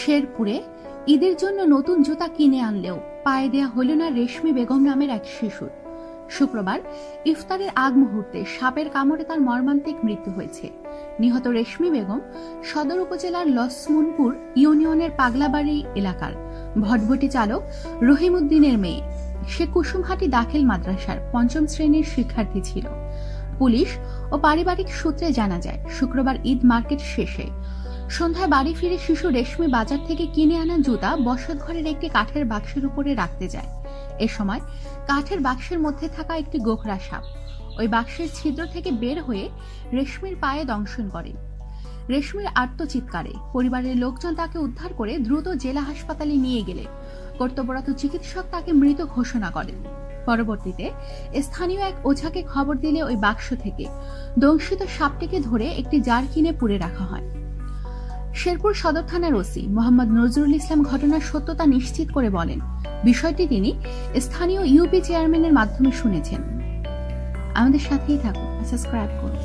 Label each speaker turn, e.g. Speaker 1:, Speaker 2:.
Speaker 1: শেরপুরে ঈদের জন্য নতুন জুতা কিনে আনলেও পায়ে দেয়া হল না রেশমি বেগম নামের এক শিশুর। শুক্রবার ইফতারের আগ মুহূর্তে সাপের কামড়ে তার মর্মান্তিক মৃত্যু হয়েছে। নিহত রেশমি বেগম সদর উপজেলার লসমনপুর ইউনিয়নের পাগলাবাড়ি এলাকার ভটভটি চালক রহিম উদ্দিনের মেয়ে। সে কুসুমহাটি দাখিল মাদ্রাসার পঞ্চম শ্রেণির শিক্ষার্থী ছিল। পুলিশ ও পারিবারিক সূত্রে জানা যায়, শুক্রবার ঈদ মার্কেট শেষে সন্ধ্যায় বাড়ি ফিরে শিশু রেশমি বাজার থেকে কিনে আনা জুতা বসত ঘরের একটি কাঠের বাক্সের উপরে রাখতে যায়। এ সময় কাঠের বাক্সের মধ্যে থাকা একটি গোখরা সাপ ওই বাক্সের ছিদ্র থেকে বের হয়ে রেশমির পায়ে দংশন করে। রেশমির আত্মচিৎকারে পরিবারের লোকজন তাকে উদ্ধার করে দ্রুত জেলা হাসপাতালে নিয়ে গেলে। কর্তব্যরত চিকিৎসক তাকে মৃত ঘোষণা করেন। পরবর্তীতে স্থানীয় এক ওঝাকে খবর দিলে ওই বাক্স থেকে দংশিত সাপটিকে ধরে একটি জার কিনে পুড়ে রাখা হয়। শেরপুর সদর থানার ওসি মোহাম্মদ নজরুল ইসলাম ঘটনার সত্যতা নিশ্চিত করে বলেন। বিষয়টি তিনি স্থানীয় ইউপি চেয়ারম্যানের মাধ্যমে শুনেছেন। আমাদের সাথেই থাকুন সাবস্ক্রাইব করুন।